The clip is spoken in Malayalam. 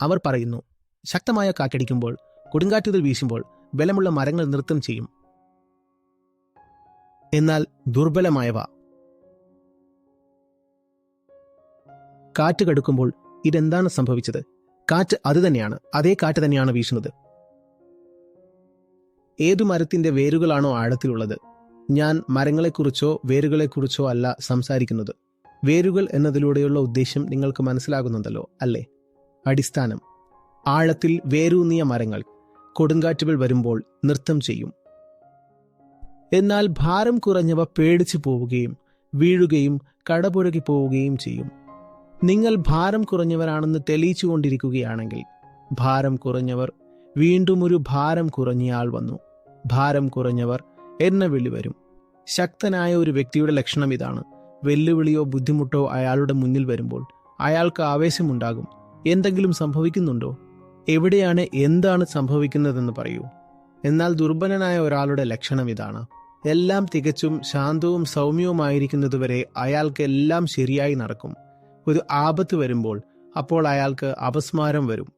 അവർ പറയുന്നു ശക്തമായ കാറ്റടിക്കുമ്പോൾ കൊടുങ്കാറ്റുകൾ വീശുമ്പോൾ ബലമുള്ള മരങ്ങൾ നൃത്തം ചെയ്യും. എന്നാൽ ദുർബലമായവ? കാറ്റ് കടുക്കുമ്പോൾ ഇതെന്താണ് സംഭവിച്ചത്? കാറ്റ് അത് തന്നെയാണ് അതേ കാറ്റ് തന്നെയാണ് വീശുന്നത്. ഏതു മരത്തിന്റെ വേരുകളാണോ ആഴത്തിലുള്ളത്? ഞാൻ മരങ്ങളെക്കുറിച്ചോ വേരുകളെക്കുറിച്ചോ അല്ല സംസാരിക്കുന്നത്. വേരുകൾ എന്നതിലൂടെയുള്ള ഉദ്ദേശം നിങ്ങൾക്ക് മനസ്സിലാകുന്നുണ്ടല്ലോ അല്ലേ? അടിസ്ഥാനം. ആഴത്തിൽ വേരൂന്നിയ മരങ്ങൾ കൊടുങ്കാറ്റുകൾ വരുമ്പോൾ നൃത്തം ചെയ്യും. എന്നാൽ ഭാരം കുറഞ്ഞവ പേടിച്ചു പോവുകയും വീഴുകയും കടപുഴകി പോവുകയും ചെയ്യും. നിങ്ങൾ ഭാരം കുറഞ്ഞവരാണെന്ന് തെളിയിച്ചുകൊണ്ടിരിക്കുകയാണെങ്കിൽ ഭാരം കുറഞ്ഞവർ വീണ്ടും ഒരു ഭാരം കുറഞ്ഞയാൾ വന്നു. ഭാരം കുറഞ്ഞവർ എന്ന വിളി വരും. ശക്തനായ ഒരു വ്യക്തിയുടെ ലക്ഷണം ഇതാണ്. വെല്ലുവിളിയോ ബുദ്ധിമുട്ടോ അയാളുടെ മുന്നിൽ വരുമ്പോൾ അയാൾക്ക് ആവേശമുണ്ടാകും. എന്തെങ്കിലും സംഭവിക്കുന്നുണ്ടോ? എവിടെയാണ് എന്താണ് സംഭവിക്കുന്നതെന്ന് പറയൂ. എന്നാൽ ദുർബലനായ ഒരാളുടെ ലക്ഷണം ഇതാണ്. എല്ലാം തികച്ചും ശാന്തവും സൗമ്യവുമായിരിക്കുന്നതുവരെ അയാൾക്ക് എല്ലാം ശരിയായി നടക്കും. ഒരു ആപത്ത് വരുമ്പോൾ അപ്പോൾ അയാൾക്ക് അപസ്മാരം വരും.